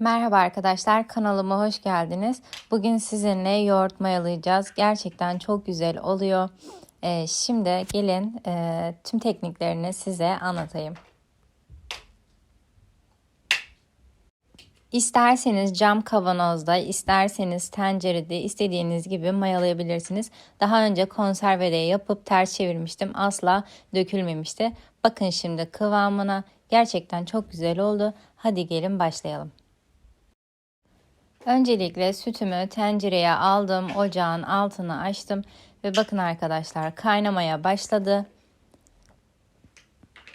Merhaba arkadaşlar kanalıma hoş geldiniz. Bugün sizinle yoğurt mayalayacağız. Gerçekten çok güzel oluyor. Ee, şimdi gelin e, tüm tekniklerini size anlatayım. İsterseniz cam kavanozda, isterseniz tencerede istediğiniz gibi mayalayabilirsiniz. Daha önce konservede yapıp ters çevirmiştim. Asla dökülmemişti. Bakın şimdi kıvamına gerçekten çok güzel oldu. Hadi gelin başlayalım. Öncelikle sütümü tencereye aldım. Ocağın altını açtım ve bakın arkadaşlar kaynamaya başladı.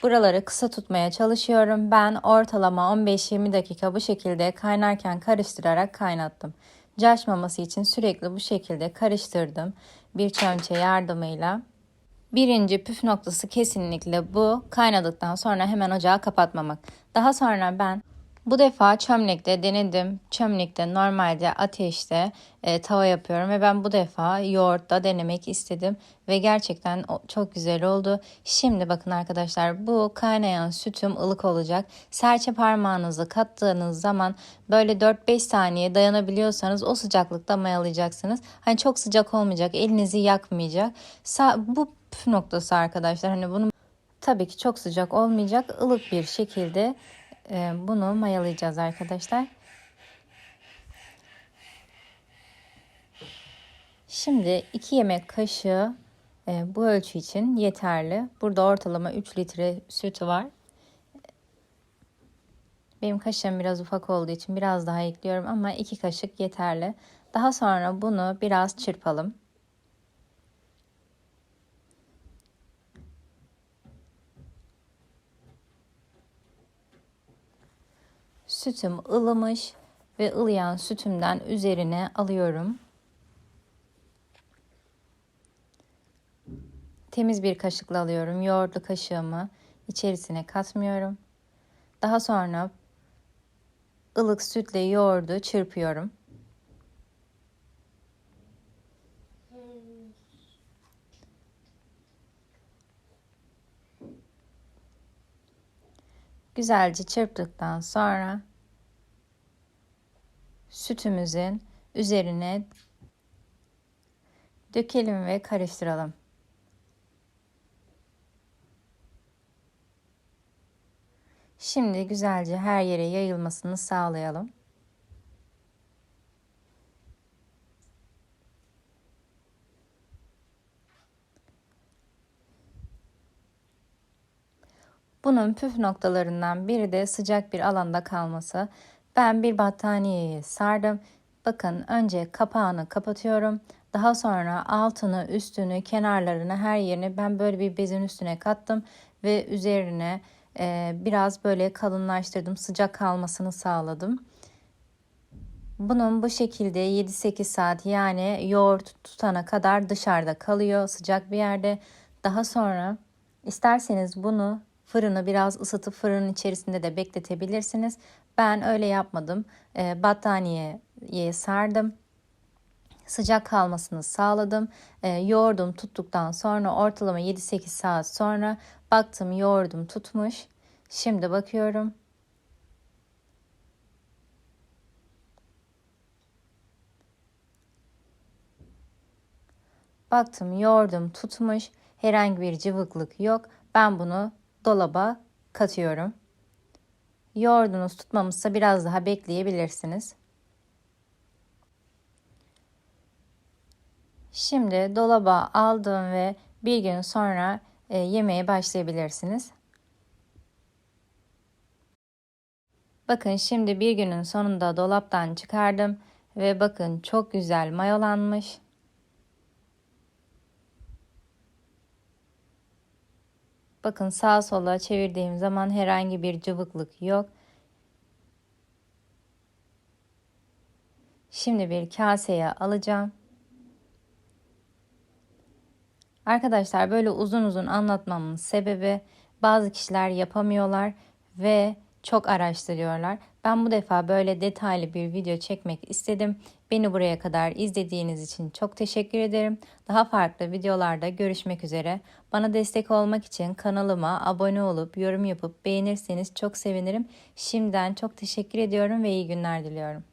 Buraları kısa tutmaya çalışıyorum. Ben ortalama 15-20 dakika bu şekilde kaynarken karıştırarak kaynattım. Caşmaması için sürekli bu şekilde karıştırdım bir çömçe yardımıyla. Birinci püf noktası kesinlikle bu. Kaynadıktan sonra hemen ocağı kapatmamak. Daha sonra ben bu defa çömlekte denedim. Çömlekte normalde ateşte e, tava yapıyorum ve ben bu defa yoğurtta denemek istedim ve gerçekten çok güzel oldu. Şimdi bakın arkadaşlar bu kaynayan sütüm ılık olacak. Serçe parmağınızı kattığınız zaman böyle 4-5 saniye dayanabiliyorsanız o sıcaklıkta mayalayacaksınız. Hani çok sıcak olmayacak, elinizi yakmayacak. Sa bu püf noktası arkadaşlar. Hani bunu tabii ki çok sıcak olmayacak. ılık bir şekilde bunu mayalayacağız arkadaşlar. Şimdi 2 yemek kaşığı e, bu ölçü için yeterli. Burada ortalama 3 litre sütü var. Benim kaşığım biraz ufak olduğu için biraz daha ekliyorum ama 2 kaşık yeterli. Daha sonra bunu biraz çırpalım. Sütüm ılımış ve ılıyan sütümden üzerine alıyorum. Temiz bir kaşıkla alıyorum. Yoğurtlu kaşığımı içerisine katmıyorum. Daha sonra ılık sütle yoğurdu çırpıyorum. Güzelce çırptıktan sonra sütümüzün üzerine dökelim ve karıştıralım. Şimdi güzelce her yere yayılmasını sağlayalım. Bunun püf noktalarından biri de sıcak bir alanda kalması. Ben bir battaniyeyi sardım. Bakın önce kapağını kapatıyorum. Daha sonra altını, üstünü, kenarlarını, her yerini ben böyle bir bezin üstüne kattım ve üzerine e, biraz böyle kalınlaştırdım. Sıcak kalmasını sağladım. Bunun bu şekilde 7-8 saat yani yoğurt tutana kadar dışarıda kalıyor sıcak bir yerde. Daha sonra isterseniz bunu Fırını biraz ısıtıp fırının içerisinde de bekletebilirsiniz. Ben öyle yapmadım. E, battaniyeye sardım. Sıcak kalmasını sağladım. E, yoğurdum tuttuktan sonra ortalama 7-8 saat sonra baktım yoğurdum tutmuş. Şimdi bakıyorum. Baktım yoğurdum tutmuş. Herhangi bir cıvıklık yok. Ben bunu dolaba katıyorum. Yoğurdunuz tutmamışsa biraz daha bekleyebilirsiniz. Şimdi dolaba aldım ve bir gün sonra e, yemeğe başlayabilirsiniz. Bakın şimdi bir günün sonunda dolaptan çıkardım ve bakın çok güzel mayalanmış. Bakın sağa sola çevirdiğim zaman herhangi bir cıvıklık yok. Şimdi bir kaseye alacağım. Arkadaşlar böyle uzun uzun anlatmamın sebebi bazı kişiler yapamıyorlar ve çok araştırıyorlar. Ben bu defa böyle detaylı bir video çekmek istedim. Beni buraya kadar izlediğiniz için çok teşekkür ederim. Daha farklı videolarda görüşmek üzere. Bana destek olmak için kanalıma abone olup yorum yapıp beğenirseniz çok sevinirim. Şimdiden çok teşekkür ediyorum ve iyi günler diliyorum.